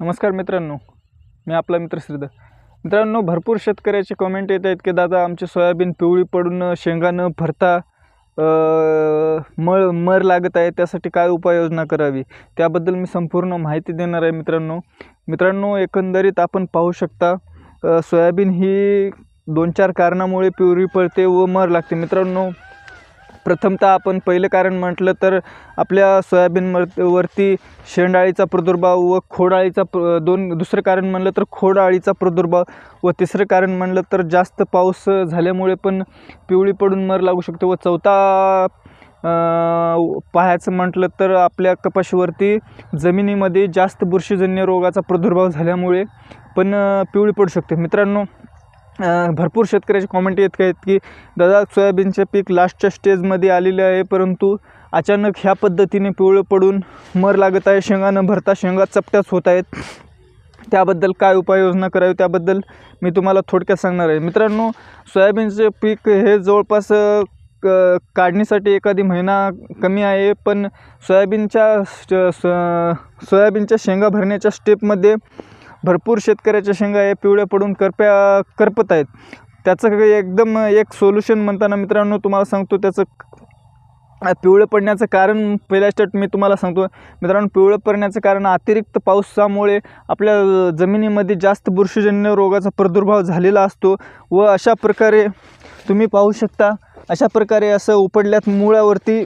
नमस्कार मित्रांनो मी आपला मित्र श्रीधर. मित्रांनो भरपूर शेतकऱ्याचे कमेंट येत आहेत की दादा आमची सोयाबीन पिवळी पडून शेंगा न भरता मळ मर लागत आहे त्यासाठी काय उपाययोजना करावी? त्याबद्दल मी संपूर्ण माहिती देणार आहे मित्रांनो. मित्रांनो एकंदरीत आपण पाहू शकता सोयाबीन ही दोन चार कारणामुळे पिवळी पडते व मर लागते. मित्रांनो प्रथमतः आपण पहिलं कारण म्हटलं तर आपल्या सोयाबीन वरती शेंडाळीचा प्रादुर्भाव व खोडाळीचा प्र दोन दुसरं कारण म्हणलं तर खोडाळीचा प्रादुर्भाव व तिसरं कारण म्हणलं तर जास्त पाऊस झाल्यामुळे पण पिवळी पडून मर लागू शकतो व चौथा पाहायचं म्हटलं तर आपल्या कपाशीवरती जमिनीमध्ये जास्त बुरशीजन्य रोगाचा प्रादुर्भाव झाल्यामुळे पण पिवळी पडू शकते. मित्रांनो भरपूर शेतकऱ्याचे कॉमेंट येत आहेत की दादा सोयाबीनचे पीक लास्टच्या स्टेजमध्ये आलेले आहे परंतु अचानक ह्या पद्धतीने पिवळं पडून मर लागत आहे शेंगा न भरता शेंगा चपट्याच होत आहेत. त्याबद्दल काय उपाययोजना करावी? त्याबद्दल मी तुम्हाला थोडक्यात सांगणार आहे. मित्रांनो सोयाबीनचे पीक हे जवळपास क काढणीसाठी एखादी महिना कमी आहे पण सोयाबीनच्या स- सोयाबीनच्या शेंगा भरण्याच्या स्टेपमध्ये भरपूर शेतकऱ्याच्या शेंगा हे पिवळ्या पडून करप्या करपत आहेत. त्याचं काही एकदम एक सोल्युशन म्हणताना मित्रांनो तुम्हाला सांगतो त्याचं पिवळं पडण्याचं कारण पहिल्या स्टेट मी तुम्हाला सांगतो. मित्रांनो पिवळं पडण्याचं कारण अतिरिक्त पावसामुळे आपल्या जमिनीमध्ये जास्त बुरशीजन्य रोगाचा प्रादुर्भाव झालेला असतो व अशा प्रकारे तुम्ही पाहू शकता अशा प्रकारे असं उपडल्यात मुळावरती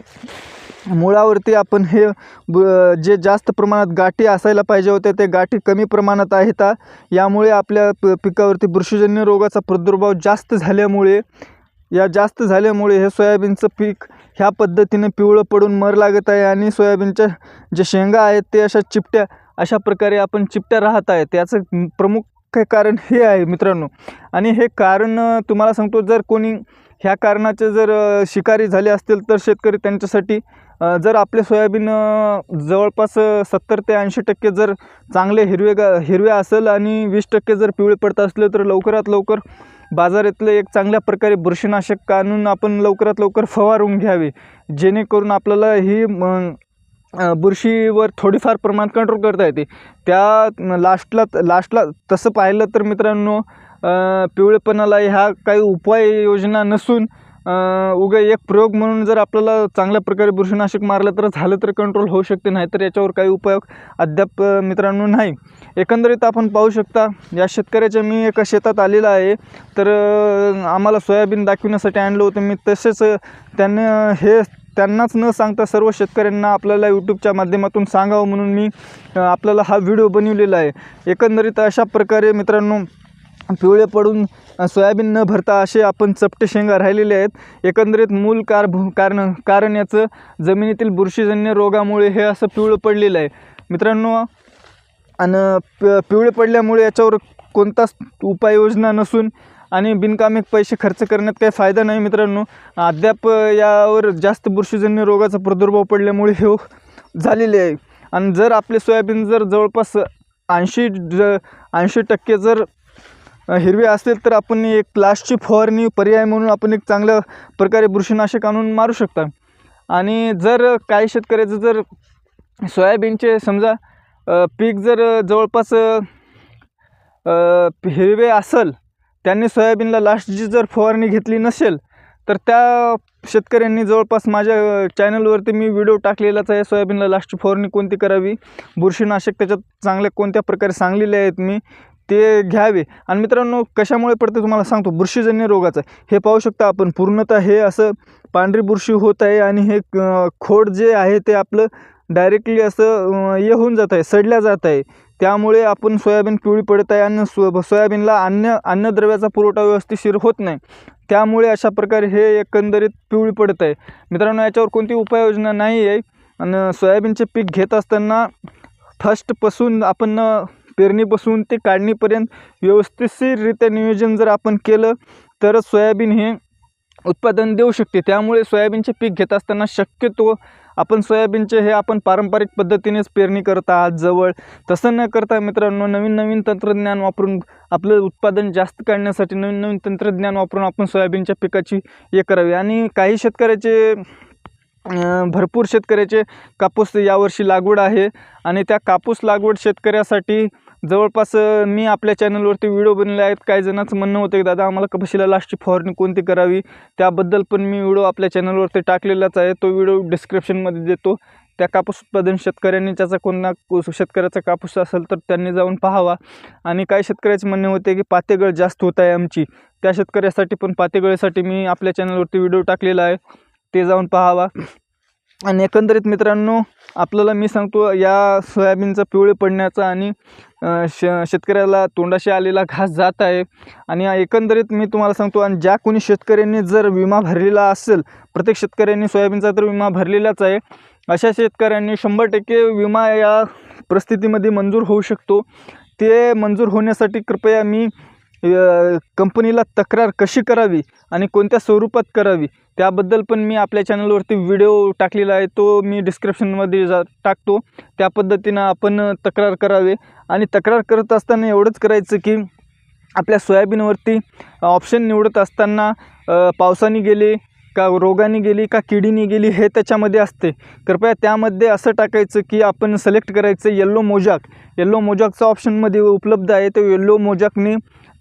मुळावरती आपण हे ब जे जास्त प्रमाणात गाठी असायला पाहिजे होते ते गाठी कमी प्रमाणात आहेत. यामुळे आपल्या प पिकावरती बुरशीजन्य रोगाचा प्रादुर्भाव जास्त झाल्यामुळे या जास्त झाल्यामुळे हे सोयाबीनचं पीक ह्या पद्धतीने पिवळं पडून मर लागत आहे आणि सोयाबीनच्या जे शेंगा आहेत ते अशा चिपट्या अशा प्रकारे आपण चिपट्या राहत आहे. त्याचं प्रमुख कारण हे आहे मित्रांनो. आणि हे कारण तुम्हाला सांगतो जर कोणी ह्या कारणाचे जर शिकारी झाले असतील तर शेतकरी त्यांच्यासाठी जर आपले सोयाबीन जवळपास सत्तर ते ऐंशी टक्के जर चांगले हिरवे गा हिरवे असेल आणि वीस टक्के जर पिवळे पडत असले तर लवकरात लवकर बाजारातलं एक चांगल्या प्रकारे बुरशीनाशक आणून आपण लवकरात लवकर फवारून घ्यावे. जेणेकरून आपल्याला ही बुरशीवर थोडीफार प्रमाणात कंट्रोल करता येते. त्या लास्टला लास्टला तसं पाहिलं तर मित्रांनो पिवळेपणाला ह्या काही उपाययोजना नसून उगा एक प्रयोग म्हणून जर आपल्याला चांगल्या प्रकारे बुरशीनाशक मारलं तर झालं तर कंट्रोल होऊ शकते नाही तर याच्यावर काही उपयोग अद्याप मित्रांनो नाही. एकंदरीत आपण पाहू शकता या शेतकऱ्याच्या मी एका शेतात आलेला आहे. तर आम्हाला सोयाबीन दाखविण्यासाठी आणलं होतं. मी तसेच त्यांनी हे त्यांनाच न सांगता सर्व शेतकऱ्यांना आपल्याला यूट्यूबच्या माध्यमातून सांगावं म्हणून मी आपल्याला हा व्हिडिओ बनवलेला आहे. एकंदरीत अशा प्रकारे मित्रांनो पिवळे पडून सोयाबीन न भरता असे आपण चपटे शेंगा राहिलेले आहेत. एकंदरीत मूल कार कारण कारण याचं जमिनीतील बुरशीजन्य रोगामुळे हे असं पिवळं पडलेलं आहे. मित्रांनो आणि प पिवळे पडल्यामुळे याच्यावर कोणताच उपाययोजना नसून आणि बिनकामिक पैसे खर्च करण्यात काही फायदा नाही मित्रांनो. अद्याप यावर जास्त बुरशीजन्य रोगाचा प्रादुर्भाव पडल्यामुळे हे झालेले आहे. आणि जर आपले सोयाबीन जर जवळपास ऐंशी ज ऐंशी टक्के जर हिरवे असेल तर आपण एक प्लास्टची फवारणी पर्याय म्हणून आपण एक चांगल्या प्रकारे बुरशीनाशक आणून मारू शकता. आणि जर काही शेतकऱ्याचं जर सोयाबीनचे समजा पीक जर जवळपास हिरवे असेल त्यांनी सोयाबीनला लास्टची जर फवारणी घेतली नसेल तर त्या शेतकऱ्यांनी जवळपास माझ्या चॅनलवरती मी व्हिडिओ टाकलेलाच आहे सोयाबीनला लास्टची फवारणी कोणती करावी? बुरशीनाशक त्याच्यात चांगल्या कोणत्या प्रकारे सांगलेले आहेत मी? ते घ्यावे. आणि मित्रांनो कशामुळे पडते तुम्हाला सांगतो. बुरशीजन्य रोगाचं हे पाहू शकता आपण. पूर्णतः हे असं पांढरी बुरशी होत आहे आणि हे खोड जे आहे ते आपलं डायरेक्टली असं हे होऊन जात आहे. सडल्या जात आहे. त्यामुळे आपण सोयाबीन पिवळी पडत आहे आणि सो सोयाबीनला अन्न अन्नद्रव्याचा पुरवठा व्यवस्थितशीर होत नाही. त्यामुळे अशा प्रकारे हे एकंदरीत पिवळी पडत आहे. मित्रांनो याच्यावर कोणती उपाययोजना नाही आहे आणि सोयाबीनचे पीक घेत असताना फर्स्टपासून आपण पेरणीपासून ते काढणीपर्यंत व्यवस्थितशीररित्या नियोजन जर आपण केलं तरच सोयाबीन हे उत्पादन देऊ शकते. त्यामुळे सोयाबीनचे पीक घेत असताना शक्यतो आपण सोयाबीनचे हे आपण पारंपरिक पद्धतीनेच पेरणी करत आहात जवळ. तसं न करता मित्रांनो नवीन नवीन तंत्रज्ञान वापरून आपलं उत्पादन जास्त काढण्यासाठी नवीन नवीन तंत्रज्ञान वापरून आपण सोयाबीनच्या पिकाची हे करावी. आणि काही शेतकऱ्याचे भरपूर शेतकऱ्याचे कापूस यावर्षी लागवड आहे आणि त्या कापूस लागवड शेतकऱ्यासाठी जवळपास मी आपल्या चॅनलवरती व्हिडिओ बनले आहेत. काही जणांचं म्हणणं होतं की दादा आम्हाला कपाशीला लास्टची फवारणी कोणती करावी? त्याबद्दल पण मी व्हिडिओ आपल्या चॅनलवरती टाकलेलाच आहे. तो व्हिडिओ डिस्क्रिप्शनमध्ये देतो. त्या कापूस उत्पादन शेतकऱ्यांनी त्याचा कोणता शेतकऱ्याचा कापूस असेल तर त्यांनी जाऊन पाहावा. आणि काही शेतकऱ्याचे म्हणणे होते की पातेगळ जास्त होत आहे आमची. त्या शेतकऱ्यासाठी पण पातेगळीसाठी मी आपल्या चॅनलवरती व्हिडिओ टाकलेला आहे. ते जाऊन पाहावा. आणि एकंदरीत मित्रांनो आपल्याला मी सांगतो या सोयाबीनचा पिवळे पडण्याचा आणि श शेतकऱ्याला तोंडाशी आलेला घास जात आहे. आणि एकंदरीत मी तुम्हाला सांगतो आणि ज्या कोणी शेतकऱ्यांनी जर विमा भरलेला असेल प्रत्येक शेतकऱ्यांनी सोयाबीनचा तर विमा भरलेलाच आहे. अशा शेतकऱ्यांनी शंभर टक्के विमा या परिस्थितीमध्ये मंजूर होऊ शकतो. ते मंजूर होण्यासाठी कृपया मी कंपनीला तक्रार कशी करावी आणि कोणत्या स्वरूपात करावी त्याबद्दल पण मी आपल्या चॅनलवरती व्हिडिओ टाकलेला आहे तो मी डिस्क्रिप्शनमध्ये जा टाकतो. त्या पद्धतीनं आपण तक्रार करावे. आणि तक्रार करत असताना एवढंच करायचं की आपल्या सोयाबीनवरती ऑप्शन निवडत असताना पावसाने गेले का रोगाने गेली का किडीने गेली हे त्याच्यामध्ये असते. कृपया त्यामध्ये असं टाकायचं की आपण सिलेक्ट करायचं येल्लो मोजाक येल्लो मोजाकचा ऑप्शनमध्ये उपलब्ध आहे तो येल्लो मोजाकने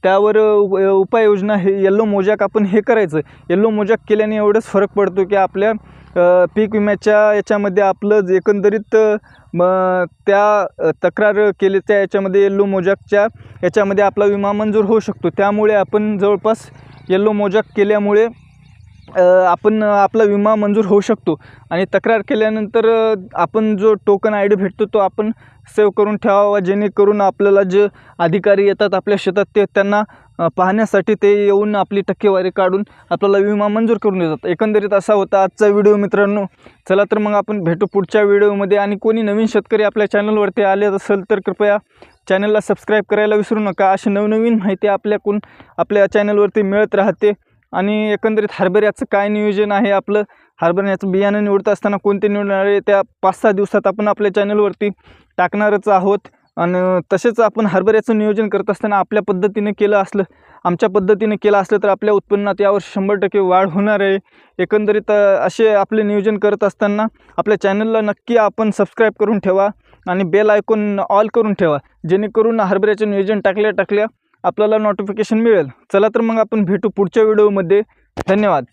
त्यावर उपाययोजना हे येल्लो मोजाक आपण हे करायचं. येल्लो मोजाक केल्याने एवढंच फरक पडतो की आपल्या पीक विम्याच्या याच्यामध्ये आपलं एकंदरीत मग म त्या तक्रार केली त्या याच्यामध्ये येल्लो मोजाकच्या याच्यामध्ये आपला विमा मंजूर होऊ शकतो. त्यामुळे आपण जवळपास येल्लो मोजाक केल्यामुळे आपण आपला विमा मंजूर होऊ शकतो. आणि तक्रार केल्यानंतर आपण जो टोकन आय डी भेटतो तो आपण सेव्ह करून ठेवावा जेणेकरून आपल्याला जे अधिकारी येतात आपल्या शेतात ते त्यांना पाहण्यासाठी ते येऊन आपली टक्केवारी काढून आपल्याला विमा मंजूर करून देतात. एकंदरीत असा होता आजचा व्हिडिओ मित्रांनो. चला तर मग आपण भेटू पुढच्या व्हिडिओमध्ये. आणि कोणी नवीन शेतकरी आपल्या चॅनलवरती आले असेल तर कृपया चॅनलला सबस्क्राईब करायला विसरू नका. अशी नवनवीन माहिती आपल्याकडून आपल्या चॅनलवरती मिळत राहते. आणि एकंदरीत हरभऱ्याचं काय नियोजन आहे आपलं? हरभऱ्याचं बियाणं निवडत असताना कोणते निवडणार आहे? त्या पाच सहा दिवसात आपण आपल्या चॅनलवरती टाकणारच आहोत. आणि तसेच आपण हरभऱ्याचं नियोजन करत असताना आपल्या पद्धतीने केलं असलं आमच्या पद्धतीने केलं असलं तर आपल्या उत्पन्नात यावर शंभर टक्के वाढ होणार आहे. एकंदरीत असे आपले नियोजन करत असताना आपल्या चॅनलला नक्की आपण सबस्क्राईब करून ठेवा आणि बेल आयकॉन ऑल करून ठेवा जेणेकरून हरभऱ्याचं नियोजन टाकल्या टाकल्या आपल्याला नोटिफिकेशन मिळेल. चला तर मग आपण भेटू पुढच्या व्हिडिओमध्ये धन्यवाद.